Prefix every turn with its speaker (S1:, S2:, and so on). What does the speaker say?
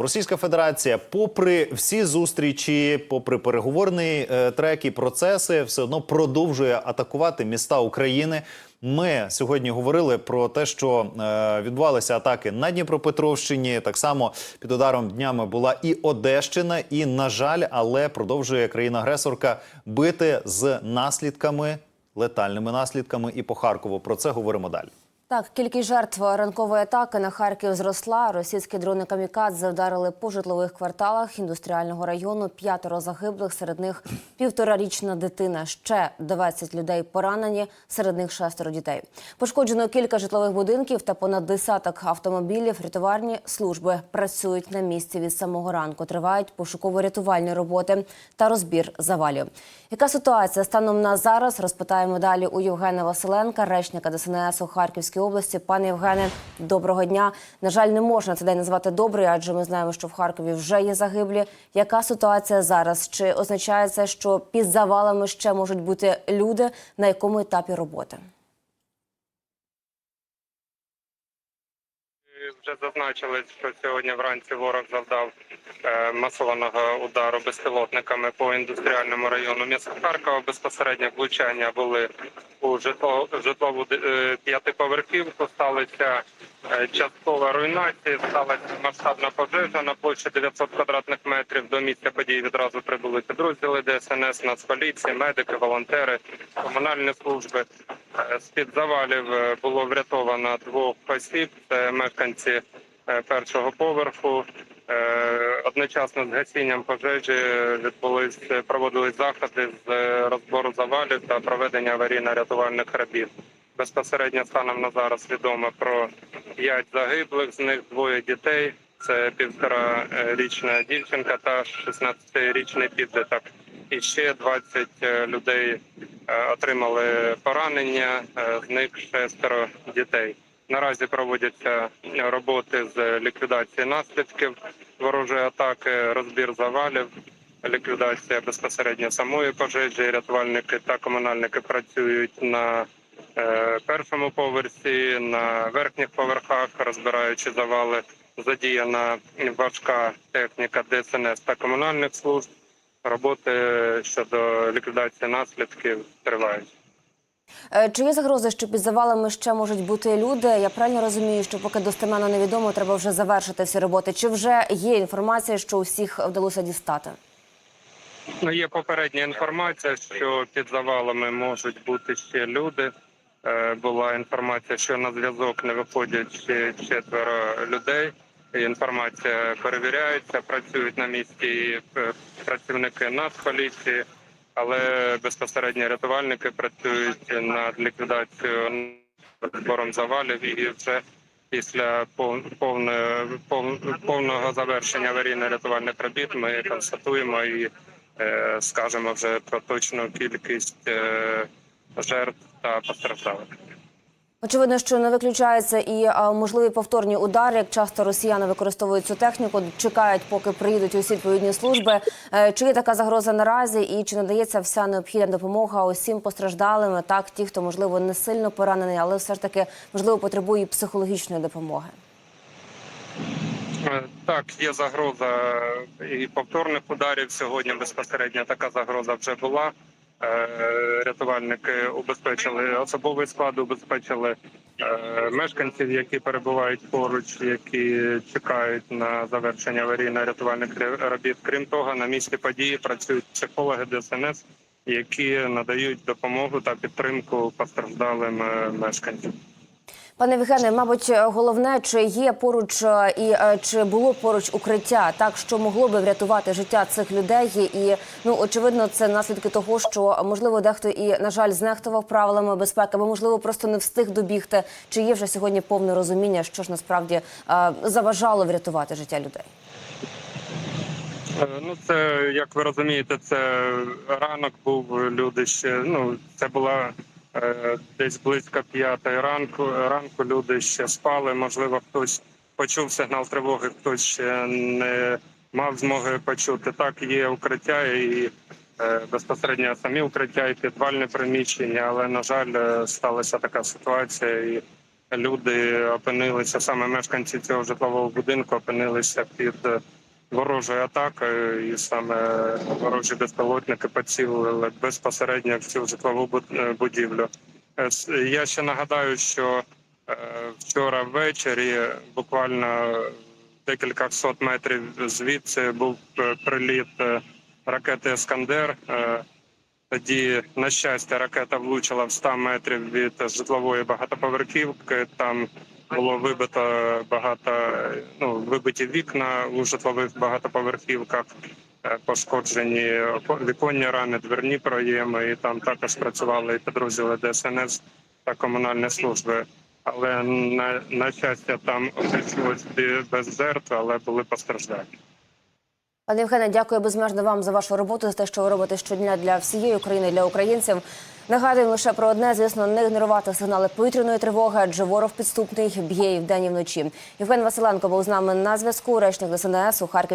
S1: Російська Федерація, попри всі зустрічі, попри переговорний е, трек і процеси, все одно продовжує атакувати міста України. Ми сьогодні говорили про те, що е, відбувалися атаки на Дніпропетровщині. Так само під ударом днями була і Одещина, і на жаль, але продовжує країна-агресорка бити з наслідками, летальними наслідками. І по Харкову про це говоримо далі.
S2: Так, кількість жертв ранкової атаки на Харків зросла. Російські дрони камікадзе вдарили по житлових кварталах індустріального району. П'ятеро загиблих, серед них півторарічна дитина. Ще 20 людей поранені, серед них шестеро дітей. Пошкоджено кілька житлових будинків та понад десяток автомобілів. Рятувальні служби працюють на місці від самого ранку. Тривають пошуково-рятувальні роботи та розбір завалів. Яка ситуація станом на зараз? Розпитаємо далі у Євгена Василенка, речника ДСНС у Харківській області. Пане Євгене, доброго дня. На жаль, не можна цей день назвати добрий, адже ми знаємо, що в Харкові вже є загиблі. Яка ситуація зараз? Чи означає це, що під завалами ще можуть бути люди? На якому етапі роботи?
S3: Вже зазначили, що сьогодні вранці ворог завдав е, масованого удару безпілотниками по індустріальному району міста Харкова. Безпосередньо влучання були у житло, житлову е, п'ятиповерхівку. Сталася е, часткова руйнація, сталася масштабна пожежа на площі 900 квадратних метрів. До місця події відразу прибули підрозділи ДСНС, Нацполіції, медики, волонтери, комунальні служби. З під завалів е, було врятовано двох осіб. Це мешканці е, першого поверху. Е, Одночасно з гасінням пожежі відбулись проводились заходи з е, розбору завалів та проведення аварійно-рятувальних робіт. Безпосередньо станом на зараз відомо про п'ять загиблих, з них двоє дітей. Це півторарічна дівчинка та 16-річний підліток. І ще 20 людей е, отримали поранення, е, з них шестеро дітей. Наразі проводяться роботи з ліквідації наслідків ворожої атаки, розбір завалів, ліквідація безпосередньо самої пожежі. Рятувальники та комунальники працюють на е, першому поверсі, на верхніх поверхах, розбираючи завали. Задіяна важка техніка ДСНС та комунальних служб. Роботи щодо ліквідації наслідків тривають.
S2: Е, Чи є загрози, що під завалами ще можуть бути люди? Я правильно розумію, що поки достеменно невідомо, треба вже завершити всі роботи. Чи вже є інформація, що усіх вдалося дістати?
S3: Ну, є попередня інформація, що під завалами можуть бути ще люди. Е, Була інформація, що на зв'язок не виходять четверо людей. Інформація перевіряється, працюють на місці е, працівники Нацполіції, але безпосередньо рятувальники працюють над ліквідацією збором завалів і вже після пов- повне- повного завершення аварійно-рятувальних робіт ми констатуємо і е, скажемо вже про точну кількість жертв та постраждалих.
S2: Очевидно, що не виключається і можливі повторні удари. Як часто росіяни використовують цю техніку, чекають, поки приїдуть усі відповідні служби. Е, Чи є така загроза наразі, і чи надається вся необхідна допомога усім постраждалим? Так, ті, хто можливо не сильно поранений, але все ж таки можливо потребує психологічної допомоги.
S3: Е, Так, є загроза і повторних ударів. Сьогодні безпосередньо така загроза вже була. Е, Рятувальники убезпечили особовий склад, убезпечили е, мешканців, які перебувають поруч, які чекають на завершення аварійно-рятувальних робіт. Крім того, на місці події працюють психологи ДСНС, які надають допомогу та підтримку постраждалим е, мешканцям.
S2: Пане Євгене, мабуть, головне, чи є поруч е, і е, чи було поруч укриття, так що могло би врятувати життя цих людей. І ну очевидно, це наслідки того, що можливо дехто і на жаль знехтував правилами безпеки, або можливо просто не встиг добігти. Чи є вже сьогодні повне розуміння, що ж насправді е, заважало врятувати життя людей?
S3: Е, Ну, це як ви розумієте, це ранок був. Люди ще ну це була е, десь близько п'ятої ранку. Ранку люди ще спали. Можливо, хтось почув сигнал тривоги, хтось ще не мав змоги почути. Так, є укриття і е, безпосередньо самі укриття і підвальне приміщення, але на жаль, е, сталася така ситуація, і люди опинилися, саме мешканці цього житлового будинку опинилися під е, ворожою атакою, і саме ворожі безпілотники поцілили безпосередньо в цю житлову е, будівлю. Е, Я ще нагадаю, що е, вчора ввечері, буквально декілька сот метрів звідси, був е, приліт е, ракети Ескандер. Е, Тоді, на щастя, ракета влучила в 100 метрів від житлової багатоповерхівки. Там було вибито багато ну, вибиті вікна у житлових багатоповерхівках, е, пошкоджені віконні рами, дверні проєми. І там також працювали і підрозділи ДСНС та комунальні служби. Але на, на щастя, там обійшлось без жертв, але були постраждалі.
S2: Пане Євгене, дякую безмежно вам за вашу роботу, за те, що ви робите щодня для всієї України, для українців. Нагадуємо лише про одне, звісно, не ігнорувати сигнали повітряної тривоги, адже ворог підступний б'є і вдень і вночі. Євген Василенко був з нами на зв'язку. Речник ДСНС у Харків.